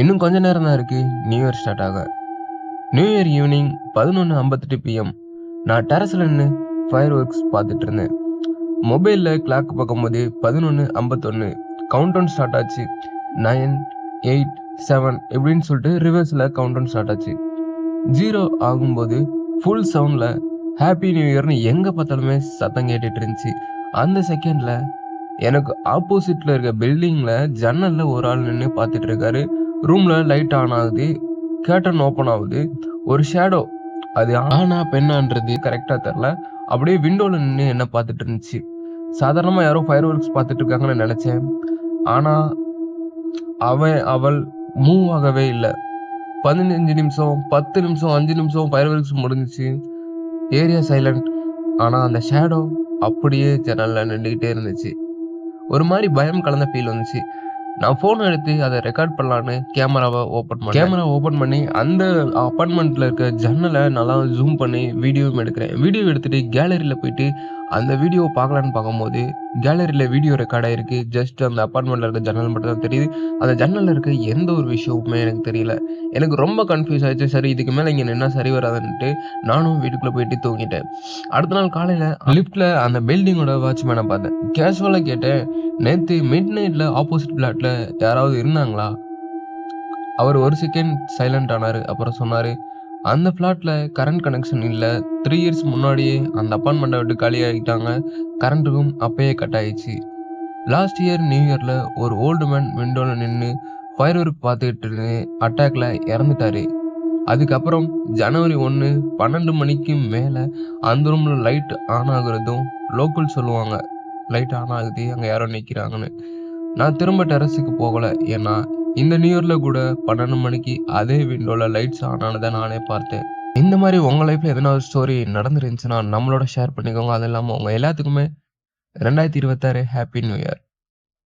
இன்னும் கொஞ்ச நேரம் தான் இருக்கு. நியூ இயர் ஸ்டார்ட் ஆக. நியூ இயர் ஈவினிங் பதினொன்று ஐம்பத்தெட்டு பிஎம் நான் டெரஸில் நின்று ஃபயர் ஒர்க்ஸ் பார்த்துட்டு இருந்தேன். மொபைலில் கிளாக் பார்க்கும்போது பதினொன்று ஐம்பத்தொன்று கவுண்ட் டவுன் ஸ்டார்ட் ஆச்சு. நைன் எயிட் செவன் இப்படின்னு சொல்லிட்டு ரிவர்ஸில் கவுண்ட் டவுன் ஸ்டார்ட் ஆச்சு. ஜீரோ ஆகும்போது ஃபுல் சவுண்டில் ஹாப்பி நியூ இயர்னு எங்கே பார்த்தாலுமே சத்தம் கேட்டுட்டு இருந்துச்சு. அந்த செகண்டில் எனக்கு ஆப்போசிட்டில் இருக்க பில்டிங்கில் ஜன்னலில் ஒரு ஆள் நின்று பார்த்துட்டு இருக்காரு. ரூமில் லைட் ஆன் ஆகுது கேட்டன் ஓப்பன் ஆகுது ஒரு ஷேடோ அது ஆனா பெண்ணான்றது கரெக்டாக தெரில அப்படியே விண்டோவில் நின்று என்ன பார்த்துட்டு இருந்துச்சு? சாதாரணமாக யாரோ ஃபயர் ஒர்க்ஸ் பார்த்துட்டு இருக்காங்கன்னு நினச்சேன். ஆனால் அவன் அவள் மூவ் ஆகவே இல்லை. பதினஞ்சு நிமிஷம் பத்து நிமிஷம் அஞ்சு நிமிஷம் ஃபயர் ஒர்க்ஸ் முடிஞ்சிச்சு. ஏரியா சைலண்ட் ஆனால் அந்த ஷேடோ அப்படியே ஜன்னலில் நின்றுக்கிட்டே இருந்துச்சு. ஒரு மாதிரி பயம் கலந்த ஃபீல் வந்துச்சு. நான் ஃபோன் எடுத்து அதை ரெக்கார்ட் பண்ணலான்னு கேமராவை ஓப்பன் பண்ணி கேமரா ஓப்பன் பண்ணி அந்த அப்பார்ட்மெண்ட்டில் இருக்க ஜன்னலை நல்லா ஜூம் பண்ணி வீடியோவும் எடுக்கிறேன். வீடியோ எடுத்துகிட்டு கேலரியில் போயிட்டு அந்த வீடியோ பார்க்கலான்னு பார்க்கும்போது கேலரியில் வீடியோ ரெக்கார்ட் ஆகிருக்கு ஜஸ்ட் அந்த அப்பார்ட்மெண்ட்டில் இருக்க ஜன்னல் மட்டும் தான் தெரியுது. அந்த ஜன்னலில் இருக்க எந்த ஒரு விஷயமுமே எனக்கு தெரியல. எனக்கு ரொம்ப கன்ஃபியூஸ் ஆயிடுச்சு. சரி இதுக்கு மேலே இங்கே நின்னா சரி வராதுன்ட்டு நானும் வீட்டுக்குள்ளே போயிட்டு தூங்கிட்டேன். அடுத்த நாள் காலையில் லிஃப்ட்டில் அந்த பில்டிங்கோட வாட்ச்மேனை பார்த்தேன். கேஷுவலாக கேட்டேன் நேற்று மிட் நைட்டில் ஆப்போசிட் பிளாட்டில் யாராவது இருந்தாங்களா? அவர் ஒரு செகண்ட் சைலண்ட் ஆனார். அப்புறம் சொன்னார் அந்த ஃப்ளாட்டில் கரண்ட் கனெக்ஷன் இல்லை. த்ரீ இயர்ஸ் முன்னாடியே அந்த அப்பார்ட்மெண்ட்டை விட்டு காலியாகிட்டாங்க கரண்ட்டுக்கும் அப்பயே கட் ஆயிடுச்சு. லாஸ்ட் இயர் நியூ இயரில் ஒரு ஓல்டு மேன் விண்டோவில் நின்று ஃபயர் ஒர்க் பார்த்துக்கிட்டு இருந்து அட்டாக்ல இறந்துட்டாரு. அதுக்கப்புறம் ஜனவரி ஒன்று பன்னெண்டு மணிக்கு மேலே அந்த ரூமில் லைட் ஆன் ஆகுறதும் லோக்கல் சொல்லுவாங்க. லைட் ஆன் ஆகுது அங்கே யாரோ நிற்கிறாங்கன்னு நான் திரும்ப டெரஸுக்கு போகலை. ஏன்னா இந்த நியூ இயரில் கூட பன்னெண்டு மணிக்கு அதே விண்டோவில் லைட்ஸ் ஆன் ஆனதை நானே பார்த்தேன். இந்த மாதிரி உங்கள் லைஃப்பில் எதனா ஒரு ஸ்டோரி நடந்துருந்துச்சுன்னா நம்மளோட ஷேர் பண்ணிக்கோங்க. அது இல்லாமல் உங்கள் எல்லாத்துக்குமே ரெண்டாயிரத்தி இருபத்தாறு ஹாப்பி நியூ இயர்